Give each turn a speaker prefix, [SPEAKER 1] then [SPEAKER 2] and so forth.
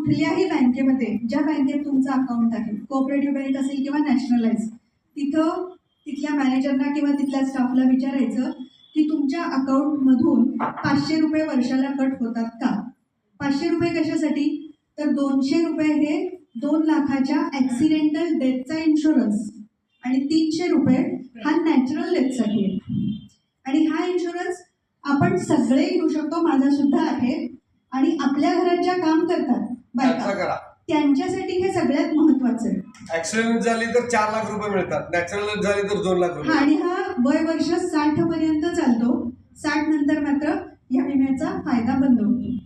[SPEAKER 1] कुठल्याही बँकेमध्ये ज्या बँकेत तुमचं अकाउंट आहे कोऑपरेटिव्ह बँक असेल किंवा नॅशनलाइज तिथं तिथल्या मॅनेजरना किंवा तिथल्या स्टाफला विचारायचं की तुमच्या अकाउंटमधून पाचशे रुपये वर्षाला कट होतात का? पाचशे रुपये कशासाठी? तर दोनशे रुपये हे दोन लाखाच्या ॲक्सिडेंटल डेथचा इन्शुरन्स आणि तीनशे रुपये हा नॅचरल डेथसाठी आहे. आणि हा इन्शुरन्स आपण सगळे घेऊ शकतो माझा सुद्धा आहे. आणि आपल्या घरात ज्या काम करतात
[SPEAKER 2] करा.
[SPEAKER 1] त्यांच्यासाठी हे सगळ्यात महत्वाचं आहे.
[SPEAKER 2] ऍक्सिडेंट झाली तर चार लाख रुपये मिळतात. नॅचरल झाली तर दोन लाख रुपये.
[SPEAKER 1] आणि हा वय वर्ष साठ पर्यंत चालतो. साठ नंतर मात्र या विम्याचा फायदा बंद होतो